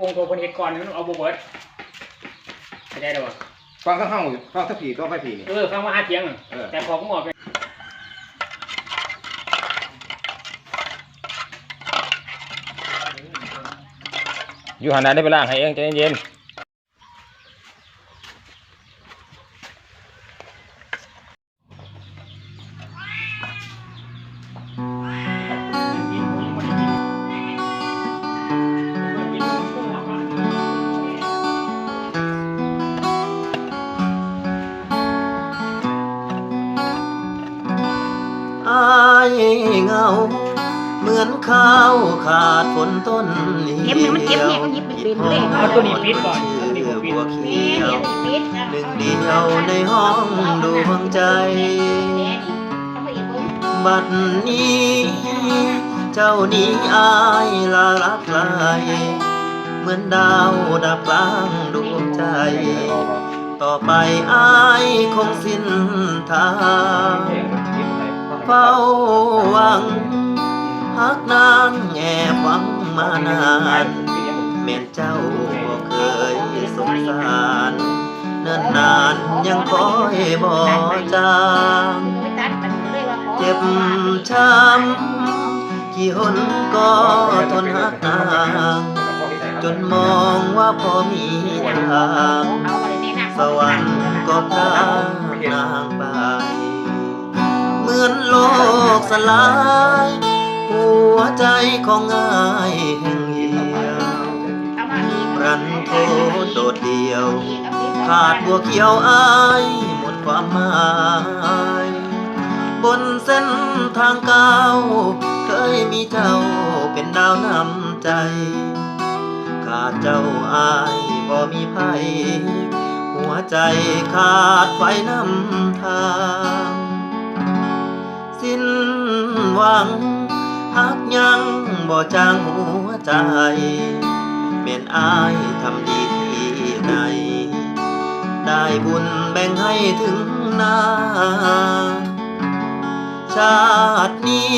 วงตัวคนเฮ็ดก่อนมันเอาบ่เบิดเข้าใจแล้วบ่ฟังทั้งห้องอยู่ฟังทั้งผีก็ไม่ผีนี่ เออฟังว่าหาเถียงอะเออ แต่ของหมอเป็นอยู่หันหน้าได้ไปล่างให้เองใจเย็นกิ เหงา เหมือนข้าวขาดฝนต้นเก็บเนี่ยมันเก็บเนี่ยก็หยิบเป็นๆเลยเอาตัวนี้ปิดก่อนเอาตัวนี้บ่ปิดบัวแม่เขียเดี๋ยววปิดหนึ่งเดียวในห้องดวงใจแม่นี่ทำไมอีกเบิ่งบัดนี้ เจ้านี้อายลาลับลายเหมือนดาวดับกลางดวงใจ ต่อไปอายคงสิ้นทางเฝ้าหวังหั กนางแอบหวังมานานแม่นเจ้าบ่เคยสงสารเนิ่นนานยังคอยบ่จางเจ็บช้ำกี่หนก็ทนหักนางจนมองว่าพอมีทางสวรรค์ก็พานางไป เหมือนโลกสลาย ของอายแห่งเหี่ยวรันโทโดดเดียว ขาดบัวเขียวอายหมดความหมายบนเส้นทางเก้าเคยมีเจ้าเป็นดาวนำใจ ขาดเจ้าอายบ่มีภัยหัวใจขาดไฟนำทาง สิ้นหวัง หักยังบ่จางหัวใจเปลี่ยนอายทำดีที่ไหน ได้บุญแบ่งให้ถึงหนาชาตินี้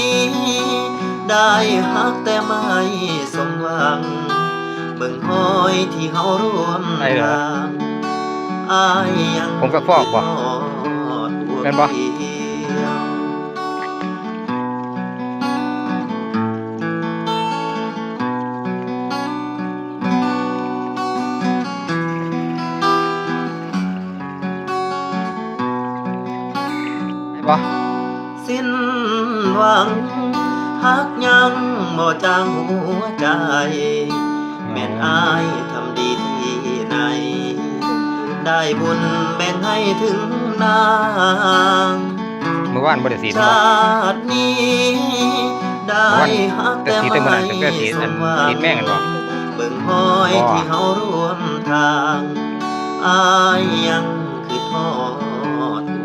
ได้หักแต่ไม่สมหวัง เบิ่งห้อยที่เฮาร่วมทางอายยังผมก็ฟอกบ่แม่นบ่ บ่สิ้นหวังหักยังบ่จางหัวใจ แม่นอายทำดีที่ไหน ได้บุญแบ่งให้ถึงนางเมื่อวานบ่ได้สีดบ่ชาตินี้ได้หักแต่แต่สีไม่แต่มื้อนั้นแต่สีสอันมหวัสีงแม่งกันบ่เบิ่งห้อยบ่ที่เฮาร่วมทางอายยังคือทอด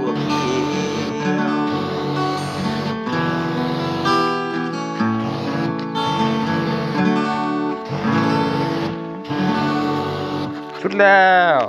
สุดแล้ว